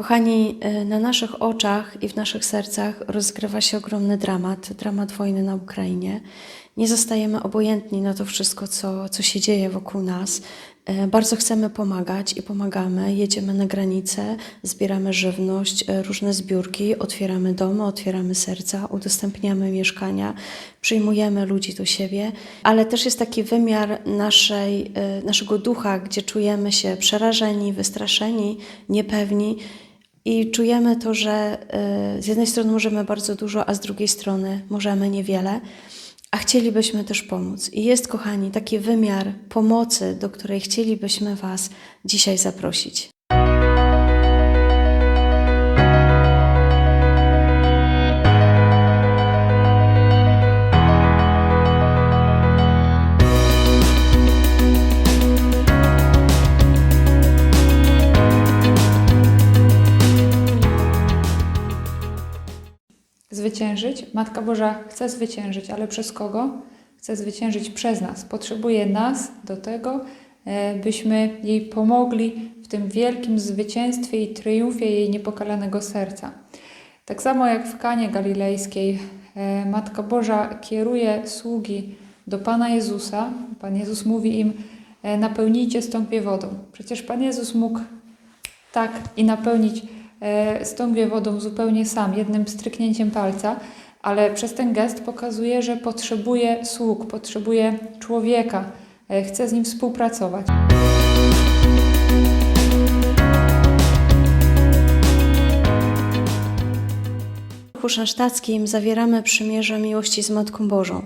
Kochani, y, na naszych oczach i w naszych sercach rozgrywa się ogromny dramat, dramat wojny na Ukrainie. Nie zostajemy obojętni na to wszystko, co, co się dzieje wokół nas. Y, Bardzo chcemy pomagać i pomagamy. Jedziemy na granicę, zbieramy żywność, y, różne zbiórki, otwieramy domy, otwieramy serca, udostępniamy mieszkania, przyjmujemy ludzi do siebie, ale też jest taki wymiar naszej, naszego ducha, gdzie czujemy się przerażeni, wystraszeni, niepewni. I czujemy to, że y, z jednej strony możemy bardzo dużo, a z drugiej strony możemy niewiele, a chcielibyśmy też pomóc. I jest, kochani, taki wymiar pomocy, do której chcielibyśmy Was dzisiaj zaprosić. Zwyciężyć. Matka Boża chce zwyciężyć, ale przez kogo? Chce zwyciężyć przez nas. Potrzebuje nas do tego, e, byśmy jej pomogli w tym wielkim zwycięstwie i triumfie jej niepokalanego serca. Tak samo jak w Kanie Galilejskiej, e, Matka Boża kieruje sługi do Pana Jezusa. Pan Jezus mówi im: e, napełnijcie stąpie wodą. Przecież Pan Jezus mógł tak i napełnić stągwie wodą zupełnie sam, jednym stryknięciem palca, ale przez ten gest pokazuje, że potrzebuje sług, potrzebuje człowieka, e, chce z nim współpracować. Ruchu szansztackim zawieramy przymierze miłości z Matką Bożą.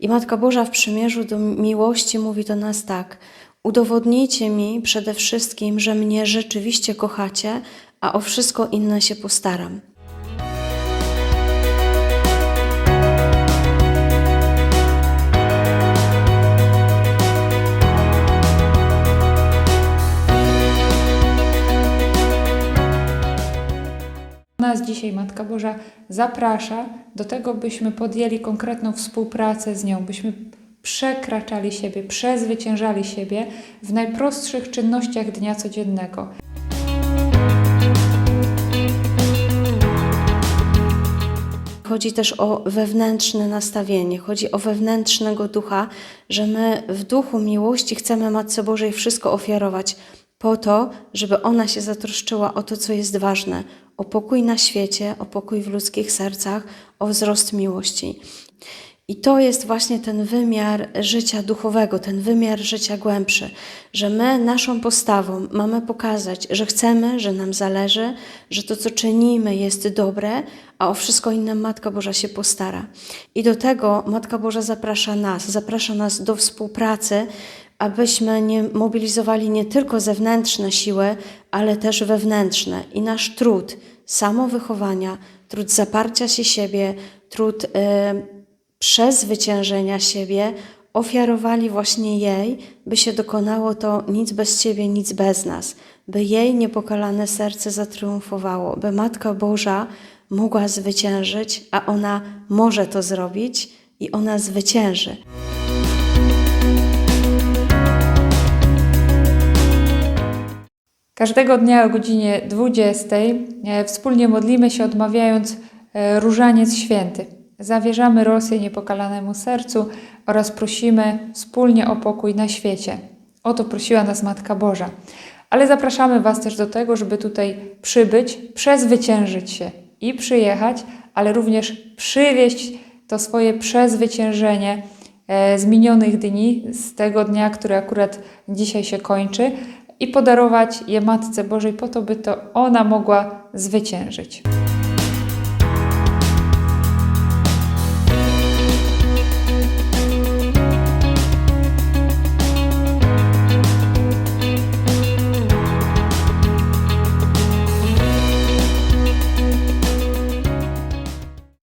I Matka Boża w przymierzu do miłości mówi do nas tak: Udowodnijcie mi przede wszystkim, że mnie rzeczywiście kochacie, a o wszystko inne się postaram. Nas dzisiaj Matka Boża zaprasza do tego, byśmy podjęli konkretną współpracę z nią, byśmy przekraczali siebie, przezwyciężali siebie w najprostszych czynnościach dnia codziennego. Chodzi też o wewnętrzne nastawienie, chodzi o wewnętrznego ducha, że my w duchu miłości chcemy Matce Bożej wszystko ofiarować po to, żeby ona się zatroszczyła o to, co jest ważne, o pokój na świecie, o pokój w ludzkich sercach, o wzrost miłości. I to jest właśnie ten wymiar życia duchowego, ten wymiar życia głębszy, że my naszą postawą mamy pokazać, że chcemy, że nam zależy, że to, co czynimy, jest dobre, a o wszystko inne Matka Boża się postara. I do tego Matka Boża zaprasza nas, zaprasza nas do współpracy, abyśmy nie mobilizowali nie tylko zewnętrzne siły, ale też wewnętrzne. I nasz trud samowychowania, trud zaparcia się siebie, trud y, przezwyciężenia siebie ofiarowali właśnie jej, by się dokonało to nic bez Ciebie, nic bez nas, by jej niepokalane serce zatriumfowało, by Matka Boża mogła zwyciężyć, a ona może to zrobić i ona zwycięży. Każdego dnia o godzinie 20 e, wspólnie modlimy się, odmawiając e, różaniec święty. Zawierzamy Rosję niepokalanemu sercu oraz prosimy wspólnie o pokój na świecie. O to prosiła nas Matka Boża. Ale zapraszamy Was też do tego, żeby tutaj przybyć, przezwyciężyć się i przyjechać, ale również przywieźć to swoje przezwyciężenie e, z minionych dni, z tego dnia, który akurat dzisiaj się kończy, i podarować je Matce Bożej po to, by to ona mogła zwyciężyć.